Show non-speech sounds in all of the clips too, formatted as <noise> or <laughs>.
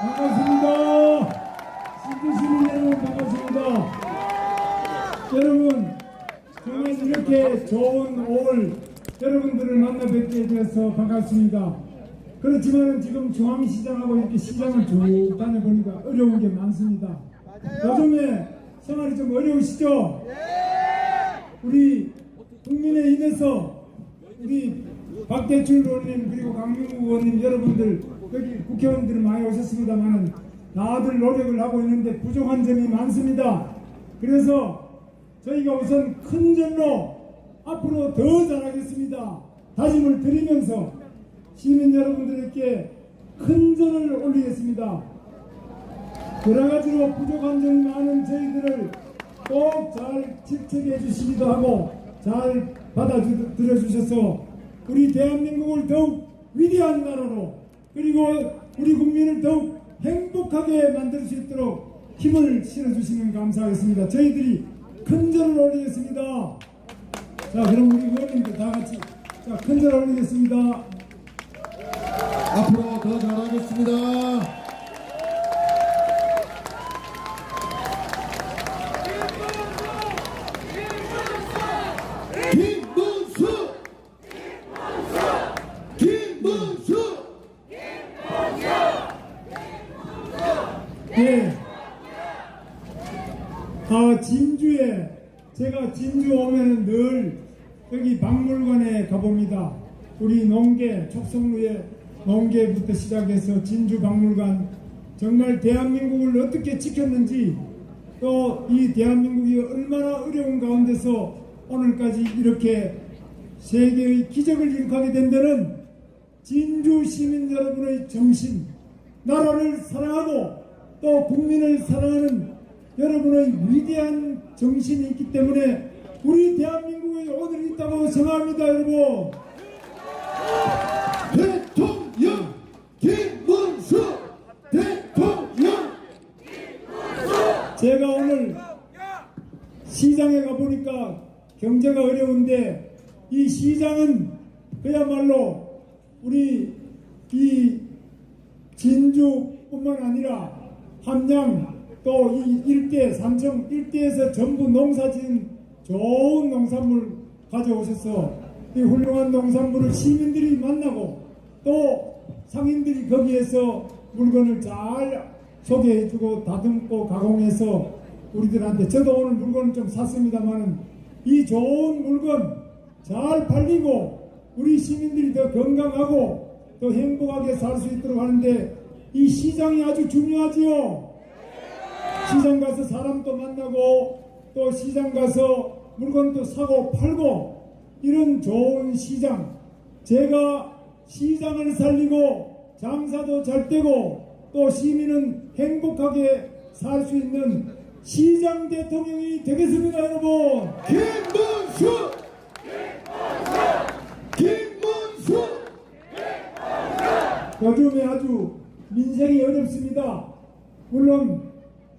반갑습니다. 신주시민 여러분 반갑습니다. 여러분 정말 이렇게 좋은 5월 여러분들을 만나 뵙게 되어서 반갑습니다. 그렇지만 지금 중앙시장하고 이렇게 시장을 쭉 다녀보니까 어려운 게 많습니다. 요즘에 생활이 좀 어려우시죠? 우리 국민의힘에서 우리 박대출 의원님 그리고 강민구 의원님 여러분들 여기 국회의원들 많이 오셨습니다만 다들 노력을 하고 있는데 부족한 점이 많습니다. 그래서 저희가 우선 큰 점로 앞으로 더 잘하겠습니다. 다짐을 드리면서 시민 여러분들에게 큰 전을 올리겠습니다. 여러 가지로 부족한 점이 많은 저희들을 꼭 잘 질책해 주시기도 하고 잘 받아들여 주셔서 우리 대한민국을 더욱 위대한 나라로 그리고 우리 국민을 더욱 행복하게 만들 수 있도록 힘을 실어 주시면 감사하겠습니다. 저희들이 큰 절을 올리겠습니다. 자, 그럼 우리 의원님들 다 같이 자, 큰 절 올리겠습니다. 앞으로 더 잘하겠습니다. 김문수! 김문수! 네. 아, 진주에, 제가 진주 오면은 늘 여기 박물관에 가봅니다. 우리 농계, 촉성루의 농계부터 시작해서 진주 박물관, 정말 대한민국을 어떻게 지켰는지, 또 이 대한민국이 얼마나 어려운 가운데서 오늘까지 이렇게 세계의 기적을 일으키게 된 데는 진주 시민 여러분의 정신, 나라를 사랑하고 또 국민을 사랑하는 여러분의 위대한 정신이 있기 때문에 우리 대한민국에 오늘 있다고 생각합니다, 여러분. 대통령! 김문수! 대통령! 제가 오늘 시장에 가보니까 경제가 어려운데 이 시장은 그야말로 우리 이 진주뿐만 아니라 함양 또 이 일대 삼청 일대에서 전부 농사진 좋은 농산물 가져오셔서 이 훌륭한 농산물을 시민들이 만나고 또 상인들이 거기에서 물건을 잘 소개해주고 다듬고 가공해서 우리들한테 저도 오늘 물건을 좀 샀습니다만은 이 좋은 물건 잘 팔리고 우리 시민들이 더 건강하고 더 행복하게 살 수 있도록 하는데 이 시장이 아주 중요하지요. 시장 가서 사람도 만나고 또 시장 가서 물건도 사고 팔고 이런 좋은 시장 제가 시장을 살리고 장사도 잘 되고 또 시민은 행복하게 살 수 있는 시장 대통령이 되겠습니다 여러분 김문수! 김문수! 요즘에 아주 민생이 어렵습니다. 물론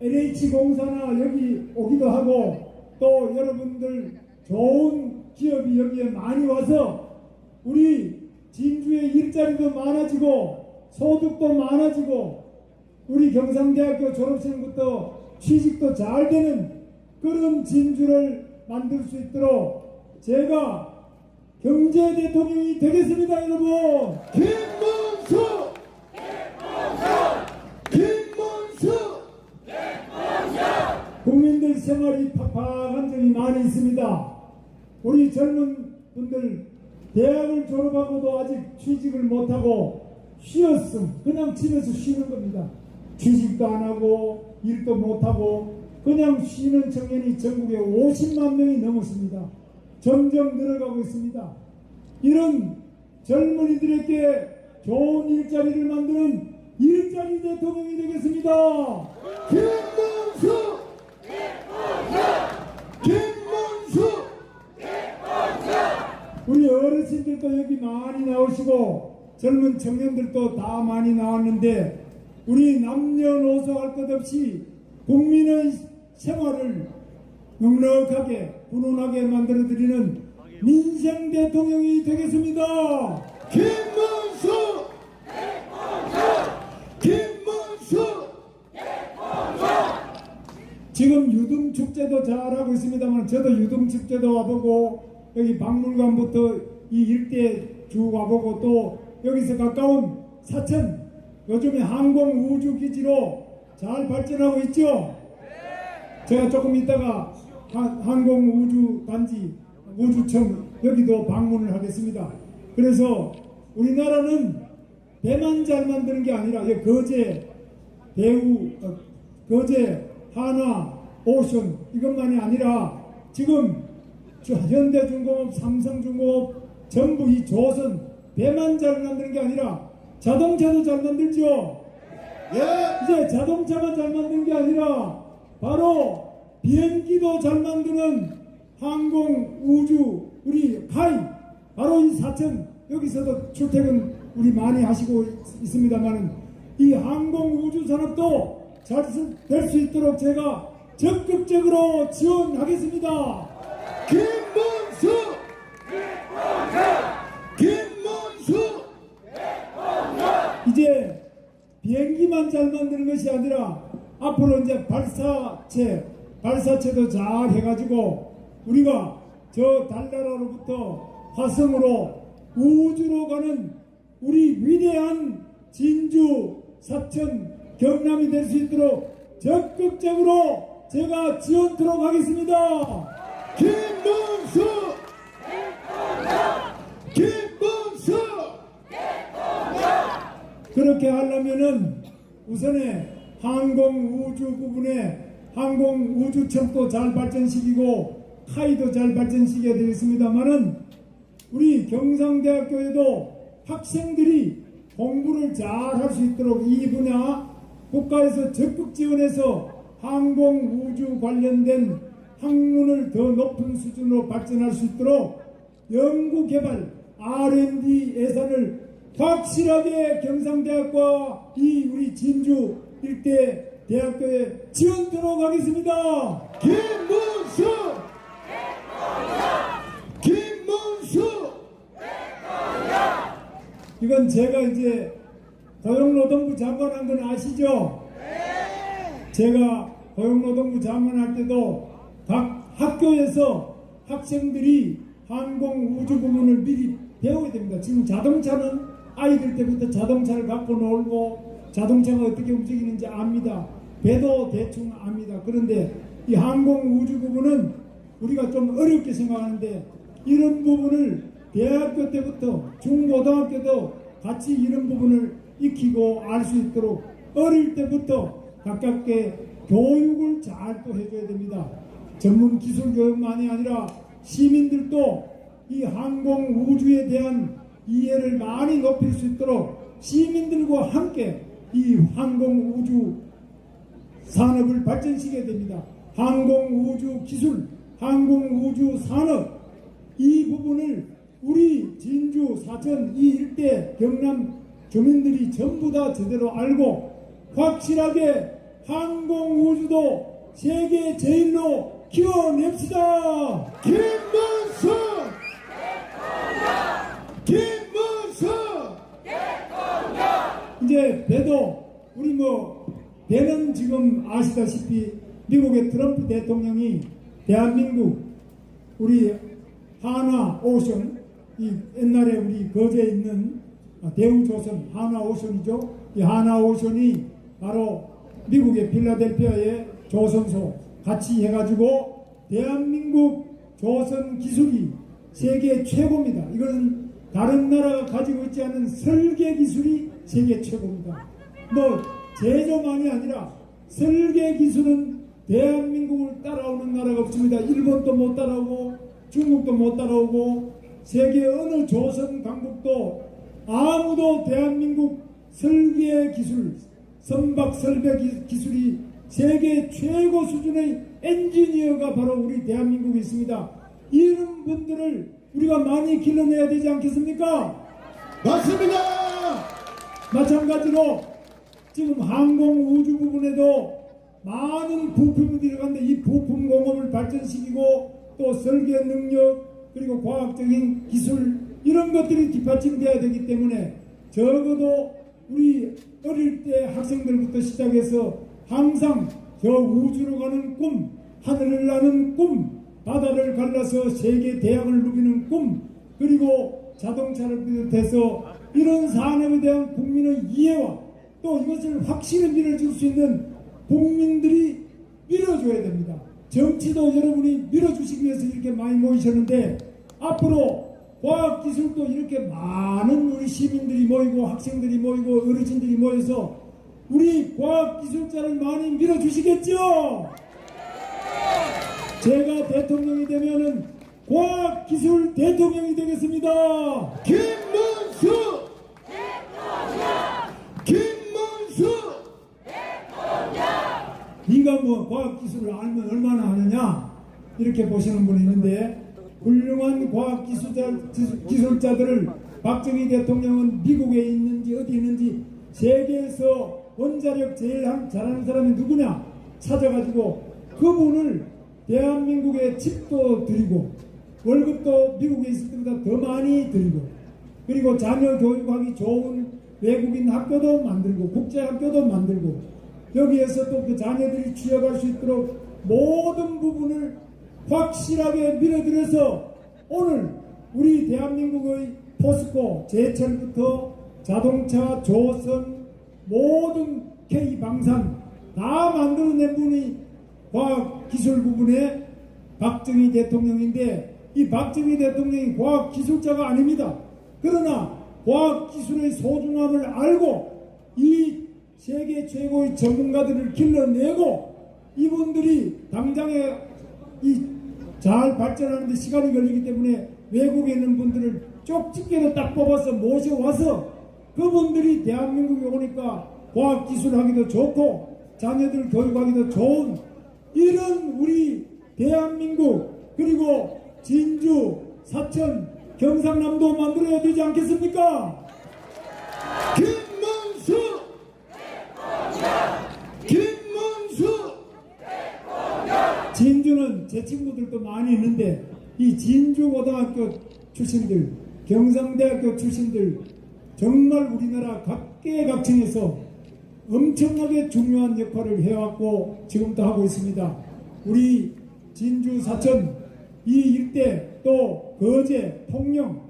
LH공사나 여기 오기도 하고 또 여러분들 좋은 기업이 여기에 많이 와서 우리 진주의 일자리도 많아지고 소득도 많아지고 우리 경상대학교 졸업생부터 취직도 잘 되는 그런 진주를 만들 수 있도록 제가 경제 대통령이 되겠습니다 여러분 김문수! 김문수! 생활이 팍팍한 점이 많이 있습니다. 우리 젊은 분들 대학을 졸업하고도 아직 취직을 못하고 쉬었음. 그냥 집에서 쉬는 겁니다. 취직도 안 하고 일도 못하고 그냥 쉬는 청년이 전국에 50만 명이 넘었습니다. 점점 늘어가고 있습니다. 이런 젊은이들에게 좋은 일자리를 만드는 일자리 대통령이 되겠습니다. 청년들도 여기 많이 나오시고 젊은 청년들도 다 많이 나왔는데 우리 남녀노소 할 것 없이 국민의 생활을 넉넉하게 훈훈하게 만들어드리는 민생 대통령이 되겠습니다. 김문수! 김문수! 지금 유등축제도 잘하고 있습니다만 저도 유등축제도 와보고 여기 박물관부터 이 일대 쭉 와보고 또 여기서 가까운 사천 요즘에 항공 우주 기지로 잘 발전하고 있죠. 제가 조금 있다가 하- 항공 우주 단지 우주청 여기도 방문을 하겠습니다. 그래서 우리나라는 배만 잘 만드는 게 아니라 이 거제 대우 어, 거제 하나 오션 이것만이 아니라 지금 저 현대중공업 삼성중공업 전부 이 조선 배만 잘 만드는 게 아니라 자동차도 잘 만들죠. 예, 이제 자동차가 잘 만드는 게 아니라 바로 비행기도 잘 만드는 항공 우주 우리 카이 바로 이 사천 여기서도 출퇴근 우리 많이 하시고 있- 있습니다만은 이 항공 우주 산업도 잘 될 수 있도록 제가 적극적으로 지원하겠습니다. 김문수! 김문수! 이제 비행기만 잘 만드는 것이 아니라 앞으로 이제 발사체, 발사체도 잘 해가지고 우리가 저 달나라로부터 화성으로 우주로 가는 우리 위대한 진주, 사천, 경남이 될 수 있도록 적극적으로 제가 지원토록 하겠습니다. 김문수! 김문수! 그렇게 하려면은 우선에 항공 우주 부분에 항공 우주청도 잘 발전시키고 카이도 잘 발전시켜야 되겠습니다만은 우리 경상대학교에도 학생들이 공부를 잘 할 수 있도록 이 분야 국가에서 적극 지원해서 항공 우주 관련된 학문을 더 높은 수준으로 발전할 수 있도록 연구 개발 R&D 예산을 확실하게 경상대학과 이 우리 진주 일대 대학교에 지원토록 하겠습니다. 김문수! 김문수! 이건 제가 이제 고용노동부 장관한 건 아시죠? 제가 고용노동부 장관할 때도 각 학교에서 학생들이 항공 우주 부분을 미리 배워야 됩니다. 지금 자동차는 아이들 때부터 자동차를 갖고 놀고 자동차가 어떻게 움직이는지 압니다. 배도 대충 압니다. 그런데 이 항공 우주 부분은 우리가 좀 어렵게 생각하는데 이런 부분을 대학교 때부터 중고등학교 도 같이 이런 부분을 익히고 알 수 있도록 어릴 때부터 가깝게 교육을 잘 또 해줘야 됩니다. 전문 기술 교육만이 아니라 시민들도 이 항공 우주에 대한 이해를 많이 높일 수 있도록 시민들과 함께 이 항공 우주 산업을 발전시켜야 됩니다. 항공 우주 기술, 항공 우주 산업 이 부분을 우리 진주, 사천 이 일대 경남 주민들이 전부 다 제대로 알고 확실하게 항공 우주도 세계 제일로 키워냅시다. 김문수! 김문수! 배도 우리 뭐 배는 지금 아시다시피 미국의 트럼프 대통령이 대한민국 우리 하나 오션 이 옛날에 우리 거제에 있는 대우조선 하나 오션이죠. 이 하나 오션이 바로 미국의 필라델피아의 조선소 같이 해가지고 대한민국 조선 기술이 세계 최고입니다. 이거는 다른 나라가 가지고 있지 않은 설계 기술이 세계 최고입니다. 뭐 제조만이 아니라 설계 기술은 대한민국을 따라오는 나라가 없습니다. 일본도 못 따라오고 중국도 못 따라오고 세계 어느 조선 강국도 아무도 대한민국 설계 기술, 선박 설계 기- 기술이 세계 최고 수준의 엔지니어가 바로 우리 대한민국에 있습니다. 이런 분들을 우리가 많이 길러내야 되지 않겠습니까? 맞습니다! 마찬가지로 지금 항공 우주 부분에도 많은 부품이 들어갔는데 이 부품 공업을 발전시키고 또 설계 능력 그리고 과학적인 기술 이런 것들이 뒷받침돼야 되기 때문에 적어도 우리 어릴 때 학생들부터 시작해서 항상 저 우주로 가는 꿈, 하늘을 나는 꿈, 바다를 갈라서 세계 대양을 누비는 꿈, 그리고 자동차를 비롯해서 이런 산업에 대한 국민의 이해와 또 이것을 확실히 밀어줄 수 있는 국민들이 밀어줘야 됩니다. 정치도 여러분이 밀어주시기 위해서 이렇게 많이 모이셨는데 앞으로 과학기술도 이렇게 많은 우리 시민들이 모이고 학생들이 모이고 어르신들이 모여서 우리 과학기술자를 많이 밀어주시겠죠? 제가 대통령이 되면은 과학기술 대통령이 되겠습니다. 김문수! 김문수! 네가 뭐 과학기술을 알면 얼마나 하느냐? 이렇게 보시는 분이 있는데 훌륭한 과학기술자, 기술자들을 박정희 대통령은 미국에 있는지 어디 있는지 세계에서 원자력 제일 한- 잘하는 사람이 누구냐? 찾아가지고 그분을 대한민국에 집도 드리고 월급도 미국에 있을 때보다 더 많이 드리고 그리고 자녀 교육하기 좋은 외국인 학교도 만들고 국제 학교도 만들고 여기에서 또 그 자녀들이 취업할 수 있도록 모든 부분을 확실하게 밀어들여서 오늘 우리 대한민국의 포스코 제철부터 자동차 조선 모든 K 방산 다 만들어낸 분이 과학기술 부분에 박정희 대통령인데 이 박정희 대통령이 과학기술자가 아닙니다. 그러나 과학기술의 소중함을 알고 이 세계 최고의 전문가들을 길러내고 이분들이 당장에 이 잘 발전하는데 시간이 걸리기 때문에 외국에 있는 분들을 쪽집게로 딱 뽑아서 모셔와서 그분들이 대한민국에 오니까 과학기술하기도 좋고 자녀들 교육하기도 좋은 이런 우리 대한민국 그리고 진주, 사천, 경상남도 만들어야 되지 않겠습니까? 김문수 김문수 진주는 제 친구들도 많이 있는데 이 진주고등학교 출신들, 경상대학교 출신들 정말 우리나라 각계각층에서 엄청나게 중요한 역할을 해왔고 지금도 하고 있습니다. 우리 진주 사천 이 일대 또 거제 통영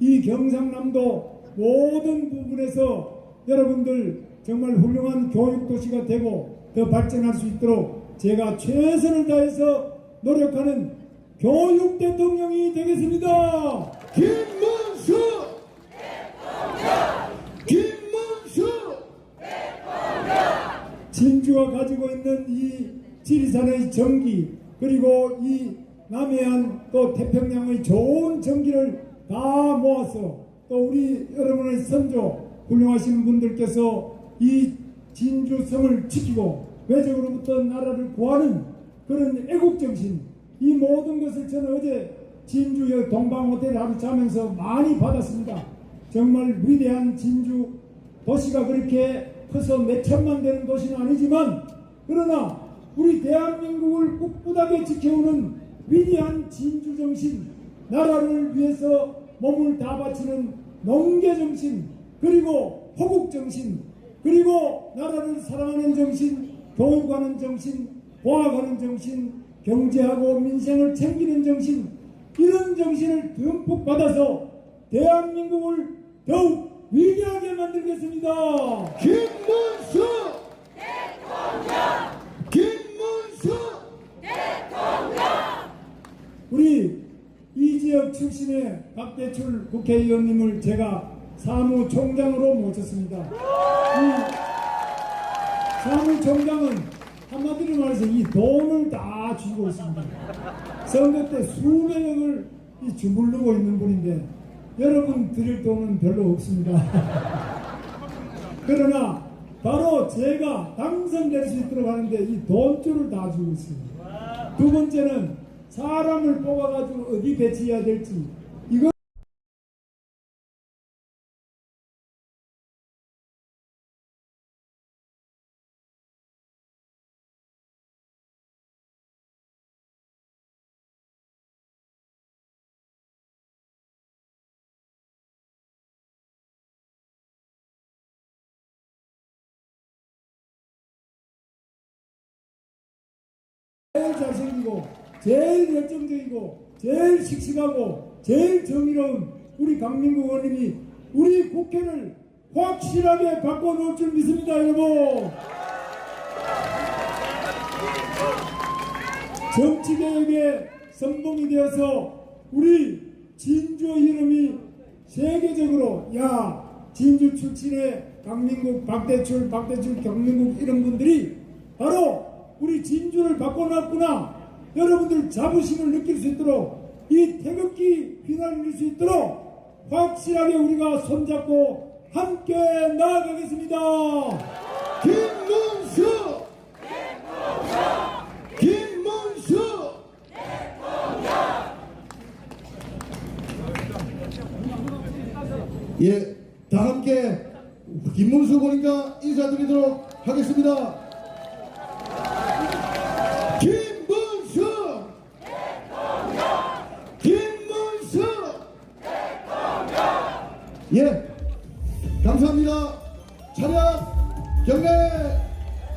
이 경상남도 모든 부분에서 여러분들 정말 훌륭한 교육 도시가 되고 더 발전할 수 있도록 제가 최선을 다해서 노력하는 교육 대통령이 되겠습니다. 김문수 김문수 진주가 가지고 있는 이 지리산의 전기 그리고 이 남해안 또 태평양의 좋은 전기를 다 모아서 또 우리 여러분의 선조 훌륭하신 분들께서 이 진주성을 지키고 외적으로부터 나라를 구하는 그런 애국정신 이 모든 것을 저는 어제 진주의 동방호텔 하루 자면서 많이 받았습니다. 정말 위대한 진주 도시가 그렇게 커서 몇 천만 되는 도시는 아니지만 그러나 우리 대한민국을 꿋꿋하게 지켜오는 위대한 진주 정신 나라를 위해서 몸을 다 바치는 농계 정신 그리고 호국 정신 그리고 나라를 사랑하는 정신 교육하는 정신 보학하는 정신 경제하고 민생을 챙기는 정신 이런 정신을 듬뿍 받아서 대한민국을 더욱 위대하게 만들겠습니다. 김문수 김문수 우리 이 지역 출신의 박대출 국회의원님을 제가 사무총장으로 모셨습니다. 이 사무총장은 한마디로 말해서 이 돈을 다 쥐고 있습니다. 선거 때 수백 억을 이 주물르고 있는 분인데 여러분 드릴 돈은 별로 없습니다. <laughs> 그러나 바로 제가 당선될 수 있도록 하는데 이 돈줄을 다 주고 있습니다. 두 번째는 사람을 뽑아가지고 어디 배치해야 될지 제일 잘생기고 제일 열정적이고 제일 씩씩하고 제일 정의로운 우리 강민국 의원님이 우리 국회를 확실하게 바꿔놓을 줄 믿습니다 여러분. 정치개혁의 선봉이 되어서 우리 진주의 이름이 세계적으로 야 진주 출신의 강민국 박대출 박대출 경민국 이런 분들이 바로 우리 진주를 바꿔놨구나 여러분들 자부심을 느낄 수 있도록 이 태극기 휘날릴 수 있도록 확실하게 우리가 손잡고 함께 나아가겠습니다. 김문수 김문수 예, 다 함께 김문수 보니까 인사드리도록 하겠습니다.